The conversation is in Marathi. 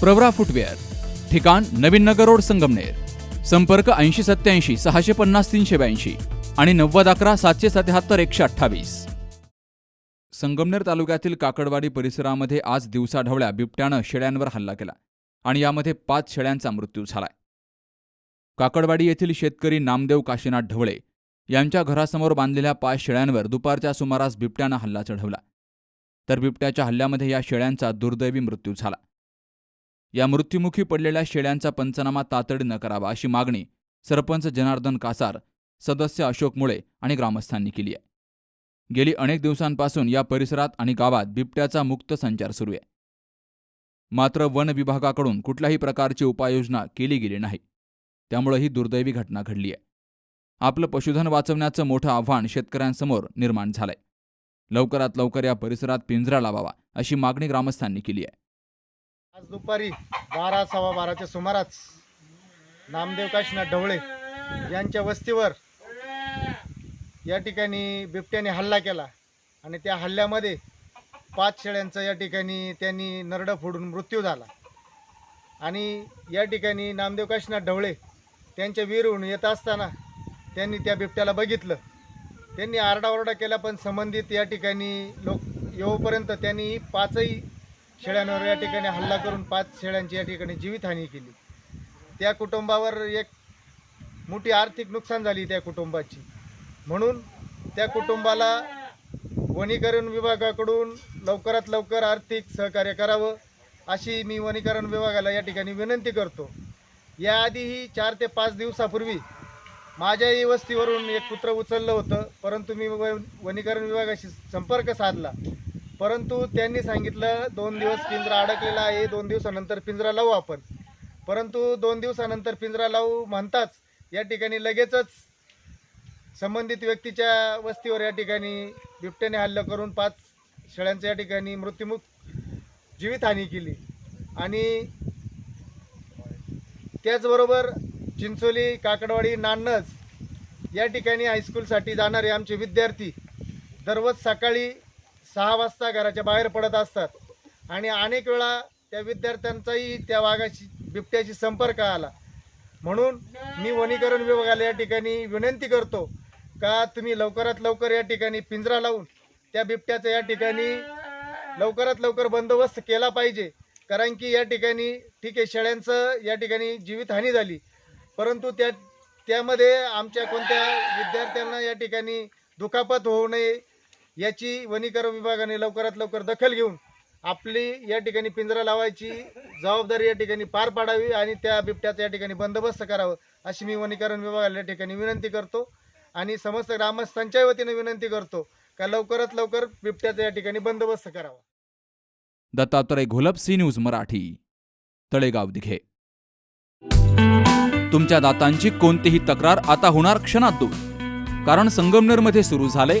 प्रवरा फुटवेअर ठिकाण नवीन नगर रोड संगमनेर संपर्क ऐंशी सत्याऐंशी सहाशे पन्नास तीनशे ब्याऐंशी आणि नव्वद अकरा सातशे सत्याहत्तर एकशे अठ्ठावीस. संगमनेर तालुक्यातील काकडवाडी परिसरामध्ये आज दिवसाढवळ्या बिबट्यानं शेळ्यांवर हल्ला केला आणि यामध्ये पाच शेळ्यांचा मृत्यू झालाय. काकडवाडी येथील शेतकरी नामदेव काशीनाथ ढवळे यांच्या घरासमोर बांधलेल्या पाच शेळ्यांवर दुपारच्या सुमारास बिबट्यानं हल्ला चढवला. तर बिबट्याच्या हल्ल्यामध्ये या शेळ्यांचा दुर्दैवी मृत्यू झाला. या मृत्युमुखी पडलेल्या शेळ्यांचा पंचनामा तातडीनं करावा अशी मागणी सरपंच जनार्दन कासार सदस्य अशोक मुळे आणि ग्रामस्थांनी केली आहे. गेली अनेक दिवसांपासून या परिसरात आणि गावात बिबट्याचा मुक्त संचार सुरू आहे. मात्र वन विभागाकडून कुठल्याही प्रकारची उपाययोजना केली गेली नाही. त्यामुळे ही दुर्दैवी घटना घडली आहे. आपलं पशुधन वाचवण्याचं मोठं आव्हान शेतकऱ्यांसमोर निर्माण झालंय. लवकरात लवकर या परिसरात पिंजरा लावावा अशी मागणी ग्रामस्थांनी केली आहे. आज दुपारी बारा सव्वा बाराच्या सुमारास नामदेव काशीनाथ ढवळे यांच्या वस्तीवर या ठिकाणी बिबट्याने हल्ला केला आणि त्या हल्ल्यामध्ये पाच शेळ्यांचा या ठिकाणी त्यांनी नरडं फोडून मृत्यू झाला. आणि या ठिकाणी नामदेव काशीनाथ ढवळे त्यांच्या विहिरीहून येत असताना त्यांनी त्या बिबट्याला बघितलं. त्यांनी आरडाओरडा केला पण संबंधित या ठिकाणी लोक येऊपर्यंत त्यांनी पाचही शेळ्यांवर या ठिकाणी हल्ला करून पाच शेळ्यांची या ठिकाणी जीवितहानी केली. त्या कुटुंबावर एक मोठी आर्थिक नुकसान झाली त्या कुटुंबाची. म्हणून त्या कुटुंबाला वनीकरण विभागाकडून लवकरात लवकर आर्थिक सहकार्य करावं अशी मी वनीकरण विभागाला या ठिकाणी विनंती करतो. याआधीही चार ते पाच दिवसापूर्वी माझ्याही वस्तीवरून एक कुत्रं उचललं होतं परंतु मी व वनीकरण विभागाशी संपर्क साधला. परंतु त्यांनी सांगितलं दोन दिवस पिंजरा अडकलेला आहे दोन दिवसानंतर पिंजरा लावू आपण. परंतु दोन दिवसानंतर पिंजरा लावू म्हणताच या ठिकाणी लगेचच संबंधित व्यक्तीच्या वस्तीवर या ठिकाणी बिबट्याने हल्ला करून पाच शेळ्यांच्या या ठिकाणी मृत्युमुख जीवितहानी केली. आणि त्याचबरोबर चिंचोली काकडवाडी नान्नज या ठिकाणी हायस्कूलसाठी जाणारे आमचे विद्यार्थी दररोज सकाळी सहा वाजता घराच्या बाहेर पडत असतात. आणि अनेक वेळा त्या विद्यार्थ्यांचाही त्या वाघाशी बिबट्याशी संपर्क आला. म्हणून मी वनीकरण विभागाला या ठिकाणी विनंती करतो का तुम्ही लवकरात लवकर या ठिकाणी पिंजरा लावून त्या बिबट्याचा या ठिकाणी लवकरात लवकर बंदोबस्त केला पाहिजे. कारण की या ठिकाणी ठीक आहे शेळ्यांचं या ठिकाणी जीवितहानी झाली. परंतु त्या त्यामध्ये आमच्या कोणत्या विद्यार्थ्यांना या ठिकाणी दुखापत होऊ नये याची वनीकरण विभागाने लवकरात लवकर दखल घेऊन आपली या ठिकाणी पिंजरा लावायची जबाबदारी या ठिकाणी पार पाडावी आणि त्या बिबट्याचा या ठिकाणी बंदोबस्त करावं अशी मी वनीकरण विभागाला या ठिकाणी विनंती करतो. आणि समस्त ग्रामस्थांच्या वतीने विनंती करतो का लवकरात लवकर बिबट्याचा या ठिकाणी बंदोबस्त करावा. Dattatray Gholap C news Marathi Talegaon Dighe. तुमच्या दातांची कोणतीही तक्रार आता होणार क्षणात दूर. कारण संगमनेरमध्ये सुरू झाले